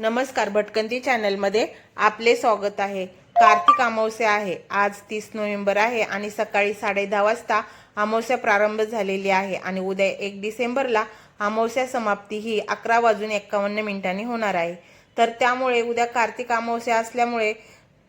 नमस्कार भटकंती चॅनलमध्ये आपले स्वागत आहे. कार्तिक अमावस्या आहे. आज तीस नोव्हेंबर आहे आणि सकाळी साडे दहा वाजता अमावस्या प्रारंभ झालेली आहे आणि उद्या एक डिसेंबरला अमावस्या समाप्ती ही अकरा वाजून एक्कावन्न मिनिटांनी होणार आहे. तर त्यामुळे उद्या कार्तिक अमावस्या असल्यामुळे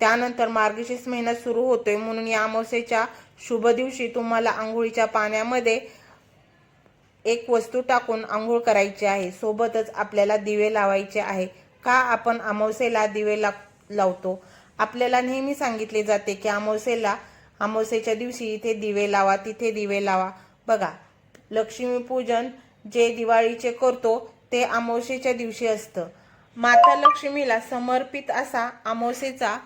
त्यानंतर मार्गशीर्ष महिना सुरू होतोय. म्हणून या अमावस्येच्या शुभ दिवशी तुम्हाला आंघोळीच्या पाण्यामध्ये एक वस्तू टाकून आंघोळ करायची आहे. सोबतच आपल्याला दिवे लावायचे आहे. का आपण अमावस्येला दिवे ला लावतो? आपल्याला नेहमी सांगितले जाते की अमावस्येला अमावस्येच्या दिवशी इथे दिवे लावा तिथे दिवे लावा. बघा लक्ष्मीपूजन जे दिवाळीचे करतो ते अमावस्येच्या दिवशी असतं. माता लक्ष्मीला समर्पित असा अमावस्येचा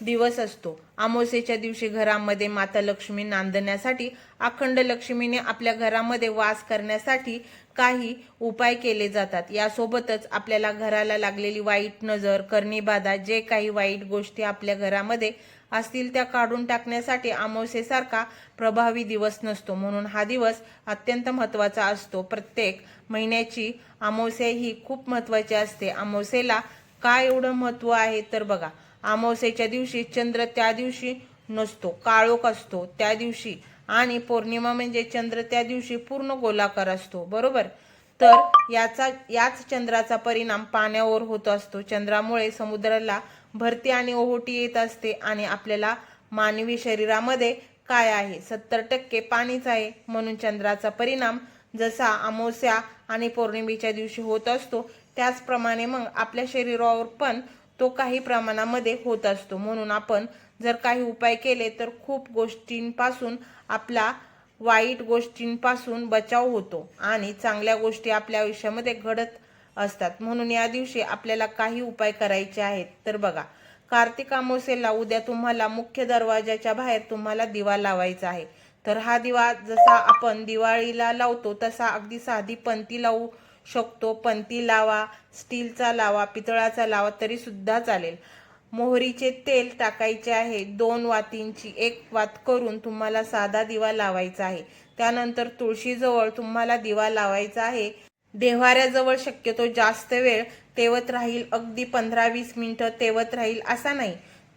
दिवस असतो. अमावस्येच्या दिवशी घरामध्ये माता लक्ष्मी नांदण्यासाठी अखंड लक्ष्मीने आपल्या घरामध्ये वास करण्यासाठी काही उपाय केले जातात. यासोबतच आपल्याला घराला लागलेली वाईट नजर करणी बाधा जे काही वाईट गोष्टी आपल्या घरामध्ये असतील त्या काढून टाकण्यासाठी अमावस्येसारखा प्रभावी दिवस नसतो. म्हणून हा दिवस अत्यंत महत्त्वाचा असतो. प्रत्येक महिन्याची अमावस्या ही खूप महत्त्वाची असते. अमावस्येला काय एवढं महत्त्व आहे तर बघा अमावस्येच्या दिवशी चंद्र त्या दिवशी नसतो काळोख असतो. त्या दिवशी आणि पौर्णिमा म्हणजे चंद्र त्या दिवशी पूर्ण गोलाकार असतो बरोबर? तर याचा याच चंद्राचा परिणाम पाण्यावर होत असतो. चंद्रामुळे समुद्राला भरती आणि ओहोटी येत असते आणि आपल्याला मानवी शरीरामध्ये काय आहे? सत्तर टक्के पाणीच आहे. म्हणून चंद्राचा परिणाम जसा अमावस्या आणि पौर्णिमेच्या दिवशी होत असतो त्याचप्रमाणे मग आपल्या शरीरावर पण तो काही प्रमाणामध्ये होत असतो. म्हणून आपण जर काही उपाय केले तर खूप गोष्टींपासून आपला वाईट गोष्टींपासून बचाव होतो आणि चांगल्या गोष्टी आपल्या आयुष्यामध्ये घडत असतात. म्हणून या दिवशी आपल्याला काही उपाय करायचे आहेत. तर बघा कार्तिक अमावस्येला उद्या तुम्हाला मुख्य दरवाजाच्या बाहेर तुम्हाला दिवा लावायचा आहे. तर हा दिवा जसा आपण दिवाळीला लावतो तसा अगदी साधी पंती लावू शकतो. पंती लावा स्टीलचा लावा पितळाचा लावा तरी सुद्धा चालेल. मोहरीचे तेल टाकायचे आहे. दोन वातींची एक वात करून तुम्हाला साधा दिवा लावायचा आहे. त्यानंतर तुळशीजवळ तुम्हाला दिवा लावायचा आहे. देव्हाऱ्याजवळ शक्यतो जास्त वेळ तेवत राहील. अगदी पंधरा वीस मिनटं तेवत राहील असा नाही.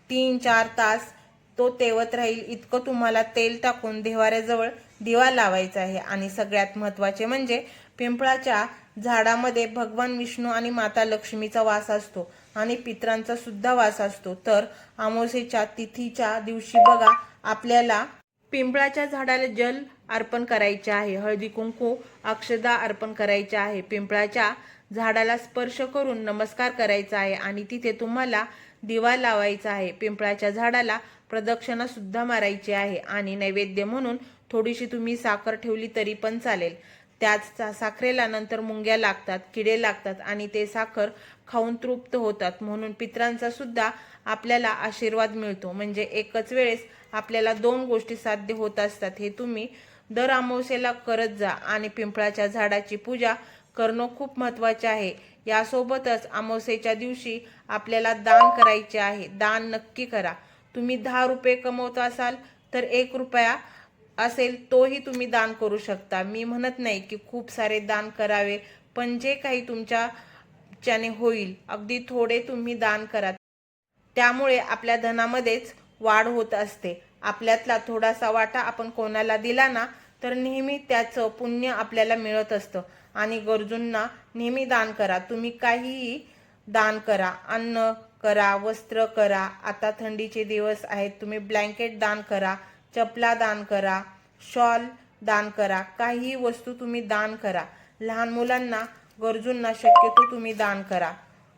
तीन चार तास तो तेवत राहील. इतकं तुम्हाला तेल टाकून देव्हाऱ्याजवळ दिवा लावायचा आहे. आणि सगळ्यात महत्त्वाचे म्हणजे पिंपळाच्या झाडामध्ये भगवान विष्णू आणि माता लक्ष्मीचा वास असतो आणि पित्रांचा सुद्धा वास असतो. तर अमावस्येच्या तिथीच्या दिवशी बघा आपल्याला पिंपळाच्या झाडाला जल अर्पण करायचे आहे. हळदी कुंकू अक्षदा अर्पण करायचे आहे. पिंपळाच्या झाडाला स्पर्श करून नमस्कार करायचा आहे आणि तिथे तुम्हाला दिवा लावायचा आहे. पिंपळाच्या झाडाला प्रदक्षिणा सुद्धा मारायची आहे आणि नैवेद्य म्हणून थोडीशी तुम्ही साखर ठेवली तरी पण चालेल. त्याच सा- साखरेला नंतर मुंग्या लागतात किडे लागतात आणि ते साखर खाऊन तृप्त होतात. म्हणून पित्रांचा सुद्धा आपल्याला आशीर्वाद मिळतो. म्हणजे एकच वेळेस आपल्याला दोन गोष्टी साध्य होत असतात. हे तुम्ही दर अमावस्येला करत जा आणि पिंपळाच्या झाडाची पूजा करणं खूप महत्त्वाचे आहे. यासोबतच अमावस्येच्या दिवशी आपल्याला दान करायचे आहे. दान नक्की करा. तुम्ही दहा रुपये कमवत असाल तर एक रुपया असेल तोही तुम्ही दान करू शकता. मी म्हणत नाही की खूप सारे दान करावे पण जे काही तुमच्या च्याने होईल अगदी थोडे तुम्ही दान करा. त्यामुळे आपल्या धनामध्येच वाढ होत असते. आपल्यातला थोडासा वाटा आपण कोणाला दिला ना तर नेहमी त्याचं पुण्य आपल्याला मिळत असतं. आणि गरजूंना नेहमी दान करा. तुम्ही काहीही दान करा. अन्न करा वस्त्र करा. आता थंडीचे दिवस आहेत. तुम्ही ब्लँकेट दान करा. चपला दान करा शॉल दान करा काही वस्तू तुम्ही दान करा. लहान मुलांना गरजूंना शक्यतो तुम्ही दान करा.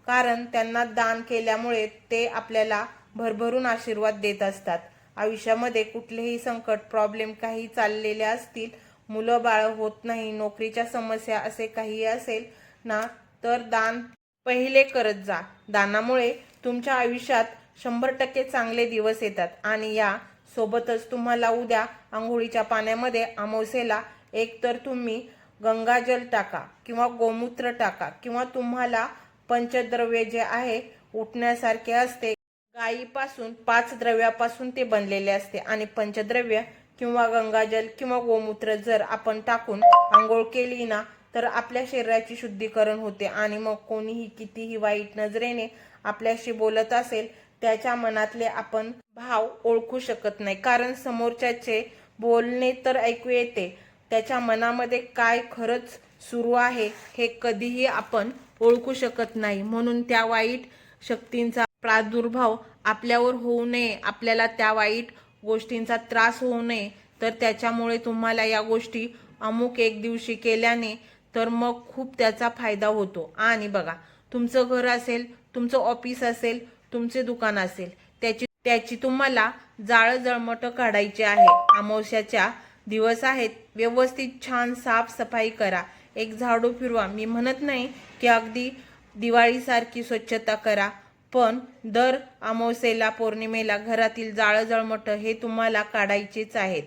कारण त्यांना दान केल्यामुळे ते आपल्याला भरभरून आशीर्वाद देत असतात. आयुष्यामध्ये कुठलेही संकट प्रॉब्लेम काही चाललेले असतील मुलं बाळ होत नाही नोकरीच्या समस्या असे काही असेल ना तर दान पहिले करत जा. दानामुळे तुमच्या आयुष्यात शंभर टक्के चांगले दिवस येतात आणि या सोबतच तुम्हाला उद्या आंघोळीच्या पाण्यामध्ये अमावस्येला एकतर तुम्ही गंगाजल टाका किंवा गोमूत्र टाका किंवा तुम्हाला पंचद्रव्य जे आहे उठण्यासारखे असते गायीपासून पाच द्रव्यापासून ते बनलेले असते. आणि पंचद्रव्य किंवा गंगाजल किंवा गोमूत्र जर आपण टाकून आंघोळ केली ना तर आपल्या शरीराची शुद्धीकरण होते. आणि मग कोणीही कितीही वाईट नजरेने आपल्याशी बोलत असेल त्याच्या मनातले आपण भाव ओळखू शकत नाही. कारण समोरच्याचे बोलणे तर ऐकू येते. त्याच्या मनामध्ये काय खरंच सुरू आहे हे कधीही आपण ओळखू शकत नाही. म्हणून त्या वाईट शक्तींचा प्रादुर्भाव आपल्यावर होऊ नये. आपल्याला त्या वाईट गोष्टींचा त्रास होऊ नये. तर त्याच्यामुळे तुम्हाला या गोष्टी अमुक एक दिवशी केल्याने तर मग खूप त्याचा फायदा होतो. आणि बघा तुमचं घर असेल तुमचं ऑफिस असेल तुमचे दुकान असेल. त्याची त्याची तुम्हाला जाळं जळमट काढायची आहे. अमावस्याच्या दिवस आहेत. व्यवस्थित छान साफसफाई करा. एक झाडू फिरवा. मी म्हणत नाही की अगदी दिवाळीसारखी स्वच्छता करा पण दर अमावस्येला पौर्णिमेला घरातील जाळं जळमट हे तुम्हाला काढायचेच आहेत.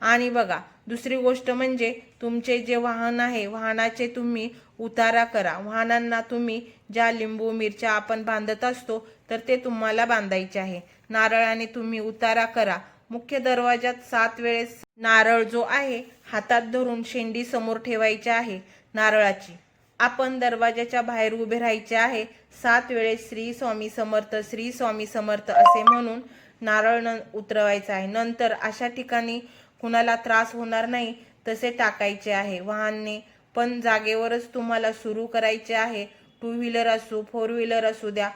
आणि बघा दुसरी गोष्ट म्हणजे तुमचे जे वाहन आहे वाहनाचे तुम्ही उतारा करा. वाहनांना तुम्ही ज्या लिंबू मिरच्या आपण बांधत असतो तर ते तुम्हाला बांधायचे आहे. नारळाने तुम्ही उतारा करा. मुख्य दरवाजात सात वेळेस नारळ जो आहे हातात धरून शेंडी समोर ठेवायची आहे नारळाची. आपण दरवाजाच्या बाहेर उभे राहायचे आहे. सात वेळेस श्री स्वामी समर्थ श्री स्वामी समर्थ असे म्हणून नारळ न उतरवायचा आहे. नंतर अशा ठिकाणी कुणाला त्रास होणार नाही तसे टाकायचे आहे. वाहनने पण जागेवरच तुम्हाला सुरू करायचे आहे. टू व्हीलर असू फोर व्हीलर असू द्या.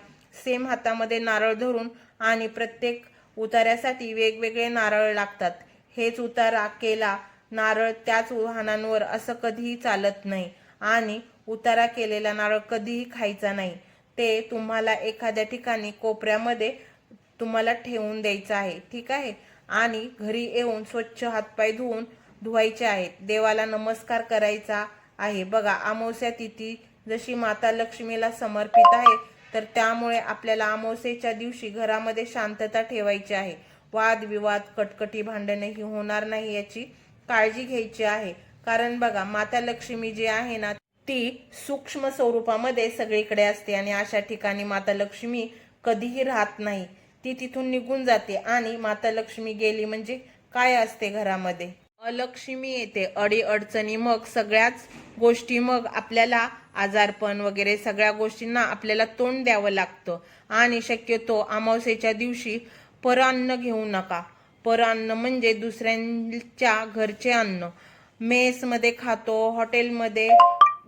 सेम हातामध्ये नारळ धरून आणि प्रत्येक उतार्यासाठी वेगवेगळे नारळ लागतात. हेच उतारा केला नारळ त्याच वाहनांवर असं कधीही चालत नाही. आणि उतारा केलेला नारळ कधीही खायचा नाही. ते तुम्हाला एखाद्या ठिकाणी कोपऱ्यामध्ये तुम्हाला ठेवून द्यायचं आहे. ठीक आहे? आणि घरी येऊन स्वच्छ हातपाय धुवून धुवायचे आहेत. देवाला नमस्कार करायचा आहे. बघा अमावस्या तिथी जशी माता लक्ष्मीला समर्पित आहे तर त्यामुळे आपल्याला अमावस्येच्या दिवशी घरामध्ये शांतता ठेवायची आहे. वादविवाद कटकटी भांडणे ही होणार नाही याची काळजी घ्यायची आहे. कारण बघा माता लक्ष्मी जी आहे ना ती सूक्ष्म स्वरूपामध्ये सगळीकडे असते आणि अशा ठिकाणी माता लक्ष्मी कधीही राहत नाही. ती तिथून निघून जाते आणि माता लक्ष्मी गेली म्हणजे काय असते घरामध्ये? अलक्ष्मी येते अडी अडचणी मग सगळ्याच गोष्टी मग आपल्याला आजारपण वगैरे सगळ्या गोष्टींना आपल्याला तोंड द्यावं लागतं. आणि शक्यतो अमावस्येच्या दिवशी परान्न घेऊ नका. परान्न म्हणजे दुसऱ्यांच्या घरचे अन्न. मेसमध्ये खातो हॉटेलमध्ये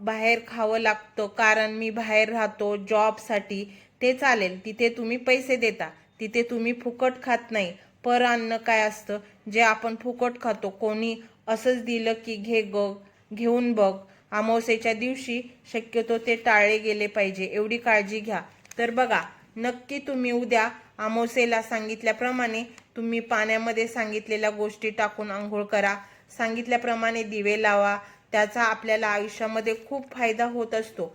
बाहेर खावं लागतं कारण मी बाहेर राहतो जॉबसाठी ते चालेल. तिथे तुम्ही पैसे देता तिथे तुम्ही फुकट खात नाही. पर अन्न काय असतं? जे आपण फुकट खातो. कोणी असंच दिलं की घे ग घेऊन बघ. अमावस्येच्या दिवशी शक्यतो ते टाळले गेले पाहिजे. एवढी काळजी घ्या. तर बघा नक्की तुम्ही उद्या अमावस्येला सांगितल्याप्रमाणे तुम्ही पाण्यामध्ये सांगितलेल्या गोष्टी टाकून आंघोळ करा. सांगितल्याप्रमाणे दिवे लावा. त्याचा आपल्याला आयुष्यामध्ये खूप फायदा होत असतो.